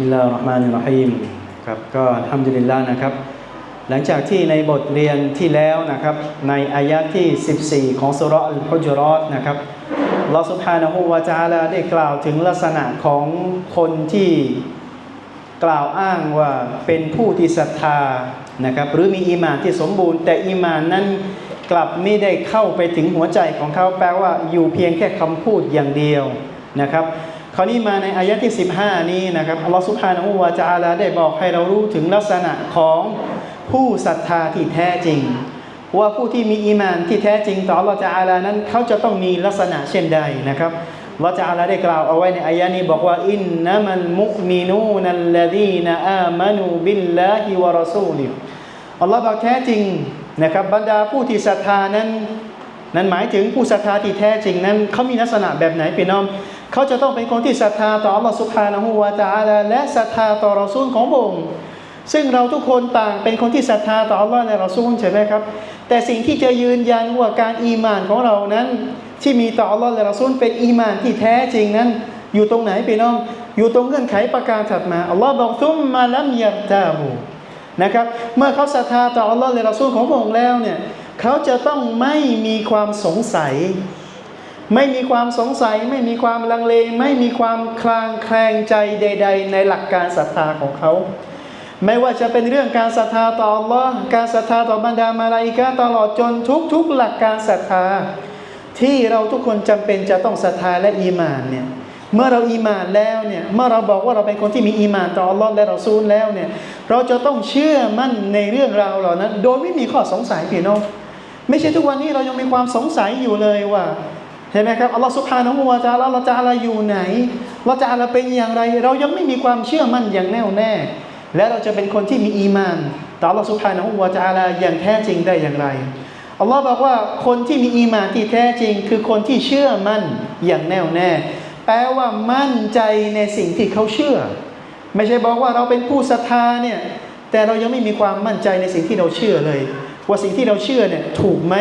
มิลลาห์มานุรฮิมครับก็ทำจุลิลลานะครับ หลังจากที่ในบทเรียนที่แล้วนะครับ ในอายะที่ 14 ของสุรอัลฮุจรอตนะครับลอสุภานะฮูวาจาลาได้กล่าวถึงลักษณะของคนที่กล่าวอ้างว่าเป็นผู้ที่ศรัทธานะครับหรือมีอีมานที่สมบูรณ์ แต่อีมานนั้นกลับไม่ได้เข้าไปถึงหัวใจของเขาแปลว่าอยู่เพียงแค่คำพูดอย่างเดียวนะครับ คราวนี้มาในอายะที่ 15 นี้นะครับอัลลอฮฺสุภฮานะฮูวาจาลาได้บอกให้เรารู้ถึงลักษณะของผู้ศรัทธาที่แท้จริง ว่าผู้ที่มีอีมานที่แท้จริงต่ออัลลอฮฺจาลานั้นเขาจะต้องมีลักษณะเช่นใดนะครับรอจาลาได้กล่าวเอาไว้ในอายะนี้บอกว่าอินนัมันมุมีนูนัลลดีนอามานูบิลลาฮิวะรอซูลิอัลลอฮ์บอกแท้จริงนะครับบรรดาผู้ที่ศรัทธานั้น นั้นหมายถึงผู้ศรัทธาที่แท้จริงนั้นเขามีลักษณะแบบไหนพี่น้อง เขาจะต้องเป็นคนที่ศรัทธาต่ออัลลอฮฺสุบฮานะฮูวะตะอาลาและศรัทธาต่อรอซูลของพระองค์ซึ่งเราทุกคนต่างเป็นคนที่ศรัทธาต่ออัลลอฮ์ในรอซูลใช่ไหมครับ แต่สิ่งที่จะยืนยันว่าการอีมานของเรานั้น ที่มีต่ออัลลอฮ์และรอซูลเป็นอีมานที่แท้จริงนั้น อยู่ตรงไหนพี่น้อง อยู่ตรงเงื่อนไขประการถัดมาอัลลอฮ์บอกซุมมาลัมยัรตาบูนะครับเมื่อเขาศรัทธาต่ออัลลอฮ์และรอซูลของพระองค์แล้วเนี่ยเขาจะต้องไม่มีความสงสัย ไม่มีความสงสัย ไม่มีความลังเล ไม่มีความคลางแคลงใจใด ๆ ในหลักการศรัทธาของเขา ไม่ว่าจะเป็นเรื่องการศรัทธาต่ออัลลอฮ์การศรัทธาต่อบรรดามาลาอิกะตลอดจนทุกๆหลักการศรัทธา ที่เราทุกคนจำเป็นจะต้องศรัทธาและอีมานเนี่ยเมื่อเราอีมานแล้วเนี่ยเมื่อเราบอกว่าเราเป็นคนที่มีอีมานต่ออัลลอฮ์และเรอซูลแล้วเนี่ยเราจะต้องเชื่อมั่นในเรื่องราวเหล่านั้น โดยไม่มีข้อสงสัยพี่น้องไม่ใช่ทุกวันนี้เรายังมีความสงสัยอยู่เลยว่า ห็นไหมครับอัลลอฮ์สุบฮานะฮูวะตะอาลาเราจะอะไรอยู่ไหน เราจะอะไรเป็นอย่างไร เรายังไม่มีความเชื่อมั่นอย่างแน่วแน่ และเราจะเป็นคนที่มีอีมานต่ออัลลอฮ์สุบฮานะฮูวะตะอาลาอย่างแท้จริงได้อย่างไรอัลลอฮ์บอกว่าคนที่มีอีมานที่แท้จริง คือคนที่เชื่อมั่นอย่างแน่วแน่ แปลว่ามั่นใจในสิ่งที่เขาเชื่อ ไม่ใช่บอกว่าเราเป็นผู้ศรัทธาเนี่ยแต่เรายังไม่มีความมั่นใจในสิ่งที่เราเชื่อเลย ว่าสิ่งที่เราเชื่อเนี่ยถูกไหม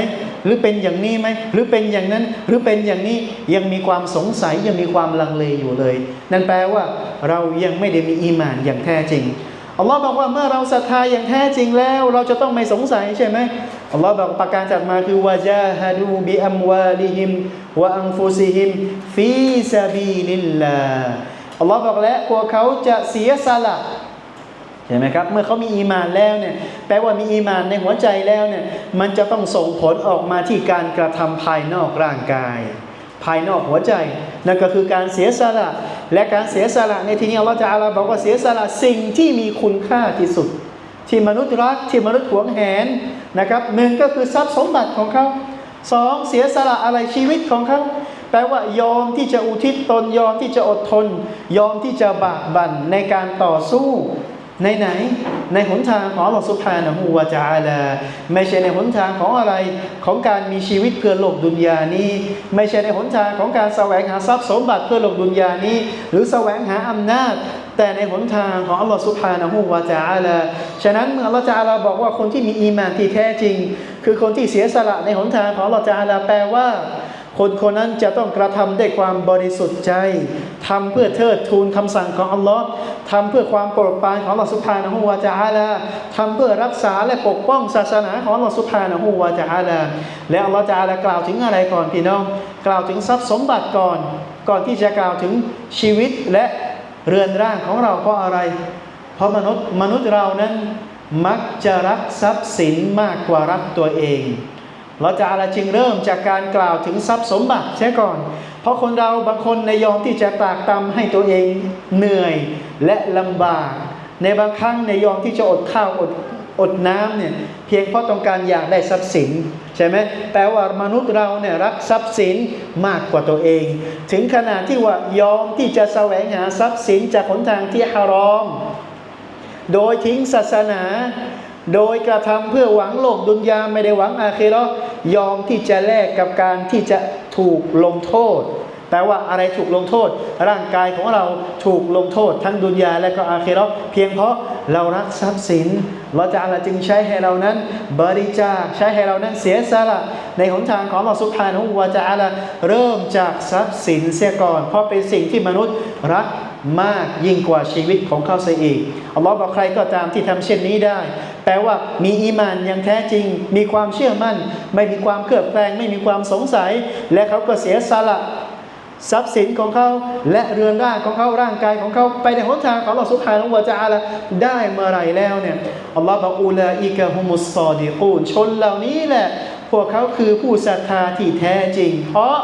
หรือเป็นอย่างนี้ไหมหรือเป็นอย่างนั้นหรือเป็นอย่างนี้ยังมีความสงสัยยังมีความลังเลอยู่เลย นั่นแปลว่าเรายังไม่ได้มีอีมานอย่างแท้จริงอัลลอฮ์บอกว่าเมื่อเราศรัทธาอย่างแท้จริงแล้ว เราจะต้องไม่สงสัยใช่ไหมอัลลอฮ์บอกประการจัดมาคือวะจาฮาดูบิอัมวาลิฮิมวะอังฟุซิฮิมฟีซาบีลิลลาอัลลอฮ์บอกและพวกเขาจะเสียสละ เห็นไหมครับ เมื่อเขามีอีมานแล้วเนี่ยแปลว่ามีอีมานในหัวใจแล้วเนี่ยมันจะต้องส่งผลออกมาที่การกระทำภายนอกร่างกาย ภายนอกหัวใจ นั่นก็คือการเสียสละและการเสียสละในที่นี้อัลลอฮฺจะอาลาบอกว่าเสียสละสิ่งที่มีคุณค่าที่สุด ที่มนุษย์รักที่มนุษย์หวงแหนนะครับหนึ่งก็คือทรัพย์สมบัติของเขาสองเสียสละอะไรชีวิตของเขาแปลว่ายอมที่จะอุทิศตนยอมที่จะอดทน ยอมที่จะบากบั่นในการต่อสู้ ในไหนในหนทางของอัลลอฮฺสุบฮานะฮูวะจาลาไม่ใช่ในหนทางของอะไรของการมีชีวิตเพื่อโลกดุนยานี้ ไม่ใช่ในหนทางของการแสวงหาทรัพย์สมบัติเพื่อโลกดุนยานี้ หรือแสวงหาอำนาจ แต่ในหนทางของอัลลอฮฺสุบฮานะฮูวะจาลาฉะนั้นเมื่ออัลลอฮฺจาลาบอกว่าคนที่มีอีมานที่แท้จริง คือคนที่เสียสละในหนทางของอัลลอฮฺจาลาแปลว่า คนคนนั้นจะต้องกระทำด้วยความบริสุทธิ์ใจทำเพื่อเทิดทูนคำสั่งของอัลลอฮ์ทำเพื่อความโปรดปรานของอัลลอฮ์สุภานะฮูวาจาอาลาทำเพื่อรักษาและปกป้องศาสนาของอัลลอฮ์สุภานะฮูวาจาอาลาและอัลลอฮ์จาอาลากล่าวถึงอะไรก่อนพี่น้อง กล่าวถึงทรัพย์สมบัติก่อน ก่อนที่จะกล่าวถึงชีวิตและเรือนร่างของเราเพราะอะไร เพราะมนุษย์มนุษย์เรานั้นมักจะรักทรัพย์สินมากกว่ารักตัวเอง เราจะอะไรจึงเริ่มจากการกล่าวถึงทรัพย์สมบัติใช่ก่อน เพราะคนเราบางคนในยอมที่จะตากตำให้ตัวเองเหนื่อยและลำบาก ในบางครั้งในยอมที่จะอดข้าวอดอดน้ำเนี่ยเพียงเพราะต้องการอยากได้ทรัพย์สินใช่ไหมแปลว่ามนุษย์เราเนี่ยรักทรัพย์สินมากกว่าตัวเอง ถึงขนาดที่ว่ายอมที่จะแสวงหาทรัพย์สินจากหนทางที่ฮารอม โดยทิ้งศาสนา โดยกระทำเพื่อหวังโลกดุนยาไม่ได้หวังอาคิเร ยอมที่จะแลกกับการที่จะถูกลงโทษแปลว่าอะไรถูกลงโทษ ร่างกายของเราถูกลงโทษ ทั้งดุนยาและก็อาคิเราะห์เพียงเพราะเรารักทรัพย์สินเราจะอะไรจึงใช้ให้เรานั้น บริจาคใช้ให้เรานั้นเสียสละในหนทางของเราสุภานุวาจาละไรเริ่มจากทรัพย์สินเสียก่อน เพราะเป็นสิ่งที่มนุษย์รักมากยิ่งกว่าชีวิตของเขาเสียอีกอัลลอฮ์บอกใครก็ตามที่ทำเช่นนี้ได้ แปลว่ามีอีมานอย่างแท้จริง มีความเชื่อมั่น ไม่มีความเครือบแคลงไม่มีความสงสัย และเขาก็เสียสละทรัพย์สินของเขาและเรือนร่างของเขาร่างกายของเขาไปในหนทางของอัลลอฮฺสุบฮานะฮูวะตะอาลาได้เมื่อไรแล้วเนี่ยอัลลอฮฺบอกอูลาอิกะฮุมุสซอดิกูนชนเหล่านี้แหละ พวกเขาคือผู้ศรัทธาที่แท้จริง เพราะ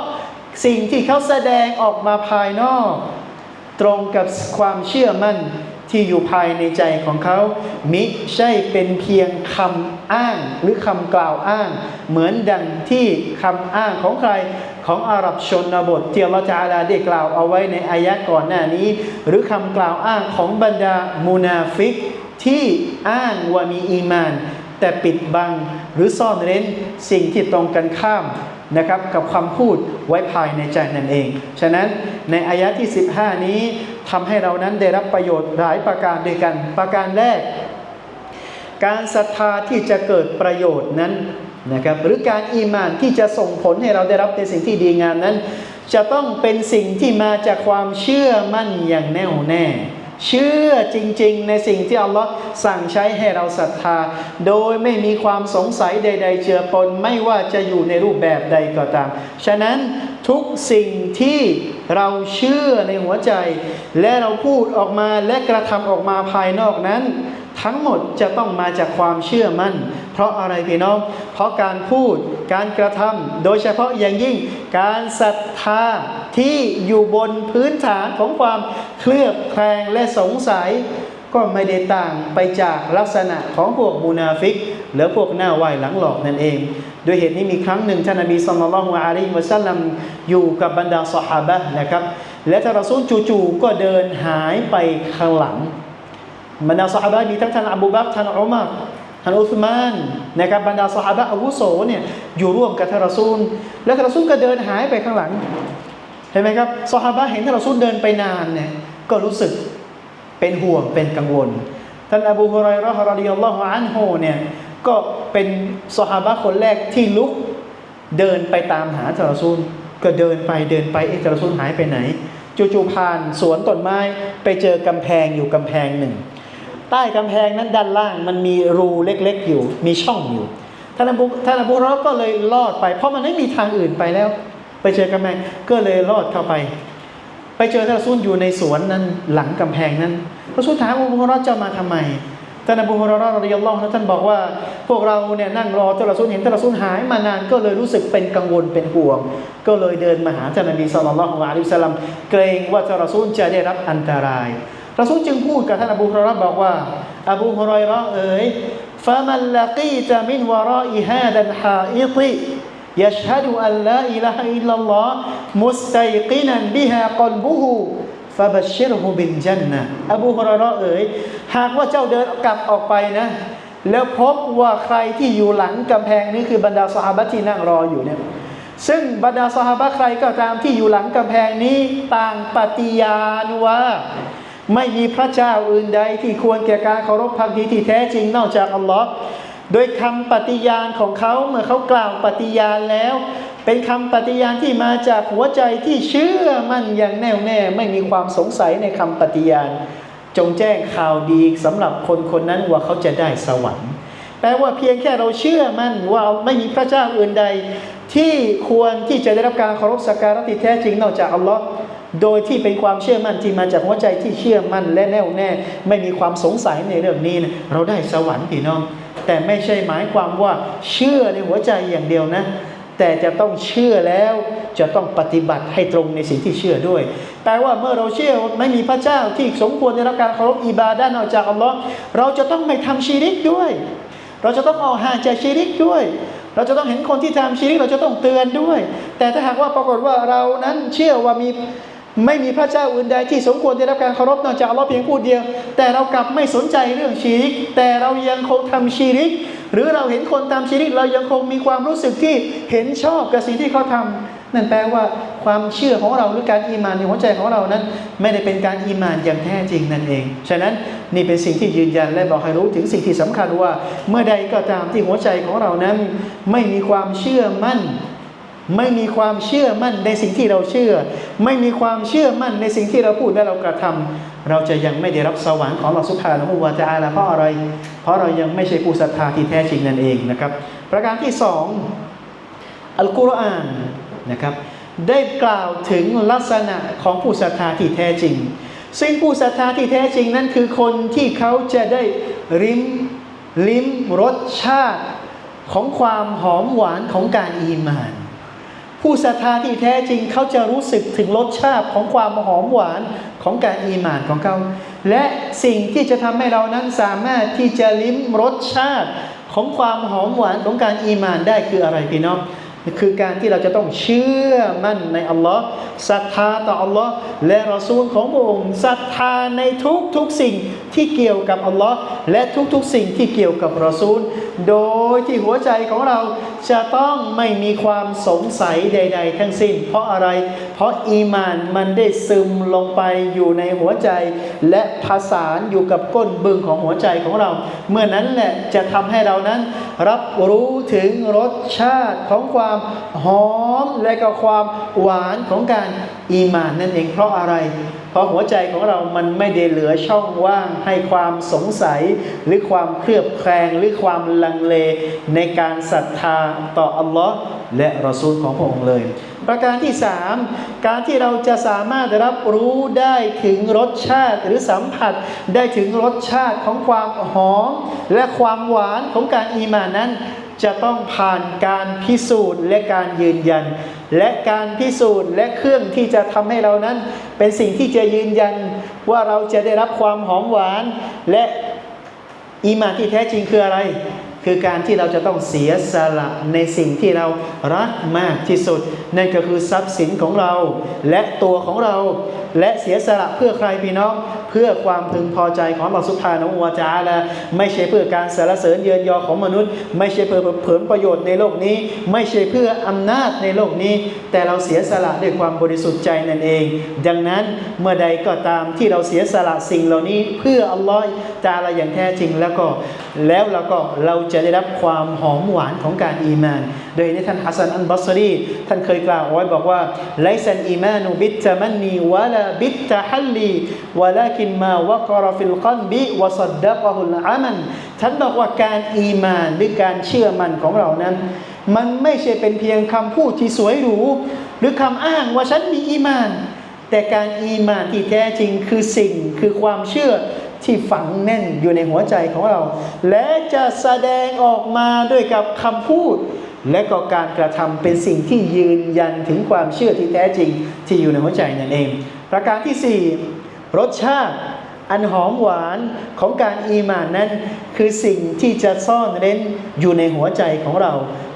สิ่งที่เขาแสดงออกมาภายนอก ตรงกับความเชื่อมั่น ที่อยู่ภายในใจของเขา มิใช่เป็นเพียงคำอ้างหรือคำกล่าวอ้าง เหมือนดังที่คำอ้างของใครของอาหรับชนบทที่อัลลอฮฺจะอาลาได้กล่าวเอาไว้ในอายะก่อนหน้านี้ หรือคำกล่าวอ้างของบรรดามูนาฟิก ที่อ้างว่ามีอีมาน แต่ปิดบังหรือซ่อนเร้นสิ่งที่ตรงกันข้ามนะครับกับคำพูดไว้ภายในใจนั่นเอง ฉะนั้นในอายะที่ 15 นี้ ทำให้เรานั้นได้รับประโยชน์หลายประการด้วยกัน ประการแรก การศรัทธาที่จะเกิดประโยชน์นั้นนะครับหรือการอีมานที่จะส่งผลให้เราได้รับในสิ่งที่ดีงามนั้น จะต้องเป็นสิ่งที่มาจากความเชื่อมั่นอย่างแน่วแน่ เชื่อจริง ๆ ในสิ่งที่อัลลอฮ์สั่งใช้ให้เราศรัทธา โดยไม่มีความสงสัยใด ๆ เจือปนไม่ว่าจะอยู่ในรูปแบบใดก็ตาม ฉะนั้นทุกสิ่งที่เราเชื่อในหัวใจ และเราพูดออกมาและกระทำออกมาภายนอกนั้นทั้งหมดจะต้องมาจากความเชื่อมั่น เพราะอะไรพี่น้อง เพราะการพูดการกระทำโดยเฉพาะอย่างยิ่งการศรัทธาที่อยู่บนพื้นฐานของความเคลือบแคลงและสงสัย ก็ไม่ได้ต่างไปจากลักษณะของพวกมูนาฟิก หรือพวกหน้าไหวหลังหลอกนั่นเองด้วยเหตุนี้มีครั้งหนึ่งท่านนบีสุลต่านละฮ์อะลัยฮิวะสัลลัมอยู่กับบรรดาสหาบะห์นะครับ และท่านรอซูลจู่ๆก็เดินหายไปข้างหลัง บรรดาสหายมีทั้งท่านอบูบักรท่านอุมัรท่านอุสมานนะครับบรรดาสหายอาวุโสเนี่ยอยู่ร่วมกับท่านรอซูล แล้วท่านรอซูลก็เดินหายไปข้างหลังเห็นไหมครับสหายเห็นท่านรอซูลเดินไปนานเนี่ยก็รู้สึกเป็นห่วงเป็นกังวล ท่านอบูฮุไรเราะห์รดิยัลลอฮุอันฮุเนี่ยก็เป็นสหายคนแรกที่ลุกเดินไปตามหาท่านรอซูล ก็เดินไปเดินไปเอ๊ะท่านรอซูลหายไปไหนจู่ๆผ่านสวนต้นไม้ไปเจอกำแพงอยู่กำแพงหนึ่ง ใต้กำแพงนั้นด้านล่างมันมีรูเล็กๆอยู่ มีช่องอยู่ท่านอบูท่านอบูราะก็เลยลอดไป เพราะมันไม่มีทางอื่นไปแล้ว ไปเจอกำแพงก็เลยลอดเข้าไป ไปเจอท่านซูลอยู่ในสวนนั้นหลังกำแพงนั้นรอซูลถามอบูราะห์จะมาทำไมท่านอบูฮุราะห์รดิยัลลอฮุอันฮุท่านบอกว่า พวกเราเนี่ยนั่งรอท่านรอซูลเห็นท่านรอซูลหายมานานก็เลยรู้สึกเป็นกังวลเป็นห่วง ก็เลยเดินมาหาท่านนบีศ็อลลัลลอฮุอะลัยฮิวะซัลลัมเกรงว่าท่านรอซูลจะได้รับอันตราย รอซูลจึงพูดกับท่านอบูฮุเราะห์บอกว่า อบูฮุเราะห์เอ๋ยฟะมันละกีตะมินวะรออิฮาดัลฮาอิติ يشهد أن لا إله إلا الله مستيقنا بها قلبه فبشره بالجنة อบูฮุเราะห์เอ๋ยหากว่าเจ้าเดินกลับออกไปนะ แล้วพบว่าใครที่อยู่หลังกำแพงนี้คือบรรดาสหายที่นั่งรออยู่เนี่ย ซึ่งบรรดาสหายใครก็ตามที่อยู่หลังกำแพงนี้ต่างปฏิญาณว่า ไม่มีพระเจ้าอื่นใดที่ควรแก่การเคารพพักดีที่แท้จริงนอกจากอัลลอฮ์โดยคำปฏิญาณของเขาเมื่อเขากล่าวปฏิญาณแล้ว เป็นคำปฏิญาณที่มาจากหัวใจที่เชื่อมั่นอย่างแน่วแน่ ไม่มีความสงสัยในคำปฏิญาณ จงแจ้งข่าวดีสำหรับคนคนนั้นว่าเขาจะได้สวรรค์ แปลว่าเพียงแค่เราเชื่อมั่นว่าไม่มีพระเจ้าอื่นใด ที่ควรที่จะได้รับการเคารพสักการะที่แท้จริงนอกจากอัลลอฮ์ โดยที่เป็นความเชื่อมั่นที่มาจากหัวใจที่เชื่อมั่นและแน่วแน่ ไม่มีความสงสัยในเรื่องนี้นะเราได้สวรรค์พี่น้อง แต่ไม่ใช่หมายความว่าเชื่อในหัวใจอย่างเดียวนะ แต่จะต้องเชื่อแล้วจะต้องปฏิบัติให้ตรงในสิ่งที่เชื่อด้วย แปลว่าเมื่อเราเชื่อไม่มีพระเจ้าที่สมควรได้รับการเคารพอิบาดะห์นอกจากอัลลอฮ์เราจะต้องไม่ทำชีริกด้วย เราจะต้องออกห่างจากชีริกด้วยเราจะต้องเห็นคนที่ทำชีริกเราจะต้องเตือนด้วย แต่ถ้าหากว่าปรากฏว่าเรานั้นเชื่อว่ามี ไม่มีพระเจ้าอื่นใดที่สมควรได้รับการเคารพนอกจากอัลลอฮ์เพียงผู้เดียว แต่เรากลับไม่สนใจเรื่องชีริก แต่เรายังคงทำชีริก หรือเราเห็นคนทำชีริก เรายังคงมีความรู้สึกที่เห็นชอบกับสิ่งที่เขาทำนั่นแปลว่าความเชื่อของเราหรือการอีมานในหัวใจของเรานั้น ไม่ได้เป็นการอีมานอย่างแท้จริงนั่นเอง ฉะนั้นนี่เป็นสิ่งที่ยืนยันและบอกให้รู้ถึงสิ่งที่สำคัญว่า เมื่อใดก็ตามที่หัวใจของเรานั้น ไม่มีความเชื่อมั่น ไม่มีความเชื่อมั่นในสิ่งที่เราเชื่อ ไม่มีความเชื่อมั่นในสิ่งที่เราพูดและเรากระทำเราจะยังไม่ได้รับสวรรค์ของอัลอฮฺสุบฮานะฮูวาตะอาลาเพราะอะไร เพราะเรายังไม่ใช่ผู้ศรัทธาที่แท้จริงนั่นเองนะครับ ประการที่สองอัลกุรอานนะครับ ได้กล่าวถึงลักษณะของผู้ศรัทธาที่แท้จริง ซึ่งผู้ศรัทธาที่แท้จริงนั้นคือคนที่เขาจะได้ริมลิ้มรสชาติของความหอมหวานของการอีมาน ผู้ศรัทธาที่แท้จริงเขาจะรู้สึกถึงรสชาติของความหอมหวานของการอีหมานของเขา และสิ่งที่จะทำให้เรานั้นสามารถที่จะลิ้มรสชาติของความหอมหวานของการอีหมานได้คืออะไรพี่น้อง คือการที่เราจะต้องเชื่อมั่นในอัลลอฮ์ศรัทธาต่ออัลลอฮ์และรอซูลของพระองค์ศรัทธาในทุกทุกๆสิ่งที่เกี่ยวกับอัลลอฮ์และทุกๆสิ่งที่เกี่ยวกับรอซูล โดยที่หัวใจของเราจะต้องไม่มีความสงสัยใด ๆ ทั้งสิ้น เพราะอะไร เพราะอีมานมันได้ซึมลงไปอยู่ในหัวใจ และผสานอยู่กับก้นบึงของหัวใจของเรา เมื่อนั้นแหละจะทำให้เรานั้นรับรู้ถึงรสชาติของความหอมและก็ความหวานของการอีหมานนั่นเองเพราะอะไร เพราะหัวใจของเรามันไม่ได้เหลือช่องว่างให้ความสงสัย หรือความเคลือบแคลงหรือความลังเลในการศรัทธาต่ออัลลอฮ์และรอซูลของพระองค์เลย ประการที่สามการที่เราจะสามารถรับรู้ได้ถึงรสชาติหรือสัมผัสได้ถึงรสชาติของความหอมและความหวานของการอีหมานนั้น จะต้องผ่านการพิสูจน์และการยืนยัน และการพิสูจน์และเครื่องที่จะทำให้เรานั้น เป็นสิ่งที่จะยืนยันว่าเราจะได้รับความหอมหวาน และอีมานที่แท้จริงคืออะไร คือการที่เราจะต้องเสียสละในสิ่งที่เรารักมากที่สุด นั่นก็คือทรัพย์สินของเรา และตัวของเรา และเสียสละเพื่อใครพี่น้อง เพื่อความพึงพอใจของเราสุภาโนวาจาละไม่ใช่เพื่อการสรรเสริญเยินยอของมนุษย์ ไม่ใช่เพื่อผลประโยชน์ในโลกนี้ ไม่ใช่เพื่ออำนาจในโลกนี้ แต่เราเสียสละด้วยความบริสุทธิ์ใจนั่นเอง ดังนั้นเมื่อใดก็ตามที่เราเสียสละสิ่งเหล่านี้ เพื่ออัลลอฮฺจาละอย่างแท้จริงแล้วก็ แล้วเราก็เราจะได้รับความหอมหวานของการอีมานโดยในท่านฮัสซันอันบัสรีท่านเคยกล่าวไว้บอกว่าไลซันอีมานุบิตมันนีวะลาบิตฮัลลีวะลากินมาวะกรฟิลกัลบิวะซัดดะกะฮุลอามันท่านบอกว่าการอีมานหรือการเชื่อมันของเรานั้น มันไม่ใช่เป็นเพียงคำพูดที่สวยหรูหรือคำอ้างว่าฉันมีอีมาน แต่การอีมานที่แท้จริงคือสิ่งคือความเชื่อที่ฝังแน่นอยู่ในหัวใจของเรา และจะแสดงออกมาด้วยกับคำพูด และก็การกระทำเป็นสิ่งที่ยืนยันถึงความเชื่อที่แท้จริงที่อยู่ในหัวใจนั่นเอง ประการที่ 4 รสชาติอันหอมหวานของการอีมานนั้น คือสิ่งที่จะซ่อนเร้นอยู่ในหัวใจของเรา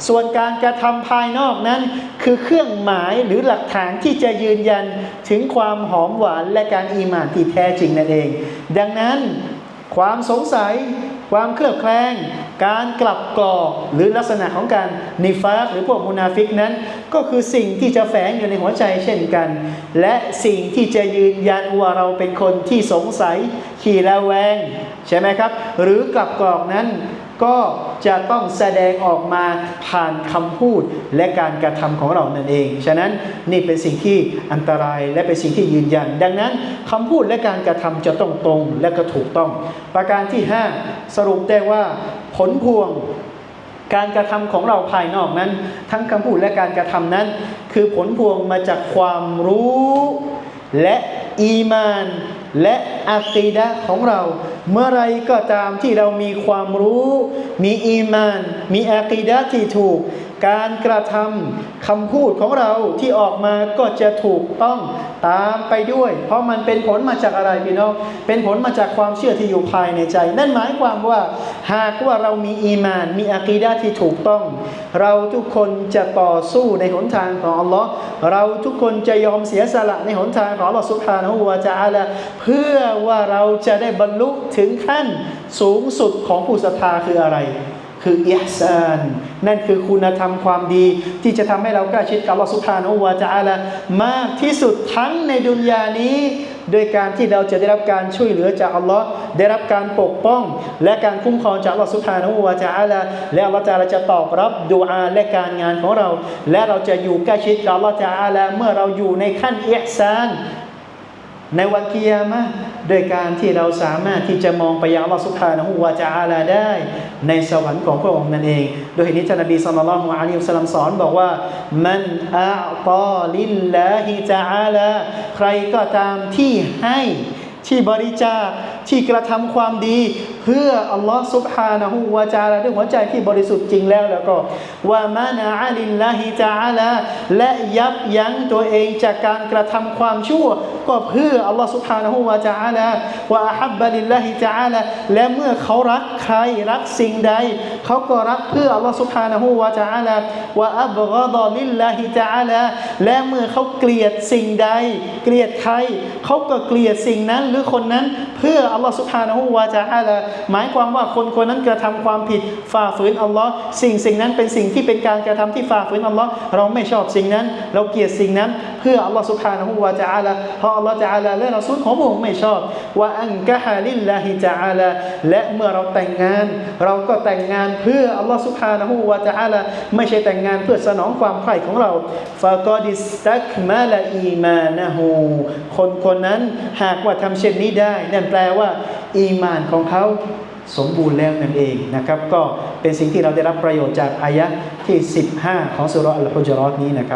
ส่วนการกระทำภายนอกนั้น คือเครื่องหมายหรือหลักฐานที่จะยืนยันถึงความหอมหวานและการอีมานที่แท้จริงนั่นเอง ดังนั้นความสงสัย ความเคลือบแคลง การกลับกรอกหรือลักษณะของการนิฟากหรือพวกมุนาฟิกนั้น ก็คือสิ่งที่จะแฝงอยู่ในหัวใจเช่นกัน และสิ่งที่จะยืนยันว่าเราเป็นคนที่สงสัย ขี่ระแวง ใช่ไหมครับ หรือกลับกรอกนั้น ก็จะต้องแสดงออกมาผ่านคำพูดและการกระทำของเรานั่นเอง ฉะนั้นนี่เป็นสิ่งที่อันตรายและเป็นสิ่งที่ยืนยัน ดังนั้นคำพูดและการกระทำจะต้องตรงและก็ถูกต้อง ประการที่ 5 สรุปได้ว่าผลพวงการกระทำของเราภายนอกนั้น ทั้งคำพูดและการกระทำนั้น คือผลพวงมาจากความรู้ และ อีมาน และอากีดะของเรา เมื่อไรก็ตามที่เรามีความรู้ มีอีมาน มีอากีดะที่ถูก การกระทำคำพูดของเราที่ออกมาก็จะถูกต้อง ตามไปด้วย เพราะมันเป็นผลมาจากอะไรพี่น้องเป็นผลมาจากความเชื่อที่อยู่ภายในใจ นั่นหมายความว่าหากว่าเรามีอีมาน มีอากีดะห์ที่ถูกต้อง เราทุกคนจะต่อสู้ในหนทางของอัลลอฮ์เราทุกคนจะยอมเสียสละในหนทางของอัลลอฮ์สุบฮานะฮูวาจาอาลาเพื่อว่าเราจะได้บรรลุถึงขั้นสูงสุดของผู้ศรัทธาคืออะไร คืออิฮซานนั่นคือคุณธรรมความดี ที่จะทำให้เราใกล้ชิดกับอัลลอฮฺสุบฮานะฮูวาจาลามากที่สุดทั้งในดุนยานี้โดยการที่เราจะได้รับการช่วยเหลือจากอัลลอฮ์ได้รับการปกป้อง และการคุ้มครองจากอัลลอฮ์สุบฮานะฮูวาจาลาและอัลลอฮ์จาอาลาจะตอบรับดูอาและการงานของเรา และเราจะอยู่ใกล้ชิดกับอัลลอฮ์จาอาลาเมื่อเราอยู่ในขั้นอิฮซาน ในวันกิยามะด้วยการที่เราสามารถที่จะมองไปยังอัลลอฮฺสุภานะฮูวาจาอาลาได้ ในสวรรค์ของพระองค์นั่นเอง โดยเหตุนี้ท่านนบีสุลต่านละฮ์อาลัยฮิวะสัลลัมสอนบอกว่า มันอาตอลิลลาฮิจาอาลาใครก็ตามที่ให้ที่บริจาคที่กระทำความดี เพื่ออัลลอฮ์ซุบฮานะฮูวาจาลาด้วยหัวใจที่บริสุทธิ์จริงแล้วแล้วก็ว่ามานาอัลินละฮิจาลาและยับยั้งตัวเองจากการกระทำความชั่ว ก็เพื่ออัลลอฮ์ซุบฮานะฮูวาจาลาว่าฮับบะลินละฮิจาลาและเมื่อเขารักใครรักสิ่งใด เขาก็รักเพื่ออัลลอฮ์ซุบฮานะฮูวาจาลาว่าอับกอดลินละฮิจาลาและเมื่อเขาเกลียดสิ่งใด เกลียดใครเขาก็เกลียดสิ่งนั้นหรือคนนั้น เพื่ออัลลอฮ์ซุบฮานะฮูวาจาลาหมายความว่าคนคนนั้นกระทำความผิดฝ่าฝืนอัลลอฮ์สิ่งสิ่งนั้นเป็นสิ่งที่เป็นการกระทำที่ฝ่าฝืนอัลลอฮ์เราไม่ชอบสิ่งนั้น เราเกลียดสิ่งนั้น เพื่ออัลลอฮ์สุบฮานะหูวะจาลาเพราอัลลอฮ์จาลาและเราสุนของพระองค์ไม่ชอบว่าอันกะฮาลิลลาฮิจาละและเมื่อเราแต่งงาน เราก็แต่งงานเพื่ออัลลอฮ์สุบฮานะหูวะจาละไม่ใช่แต่งงานเพื่อสนองความใคร่ของเราฟากอดิสตักมาลาอีมานะฮูคนคนนั้นหากว่าทำเช่นนี้ได้ นั่นแปลว่า อีมานของเขาสมบูรณ์แล้วนั่นเองนะครับ ก็เป็นสิ่งที่เราได้รับประโยชน์จากอายะที่ 15 ของสุราะห์อัลฮุจเราะห์นี้นะครับ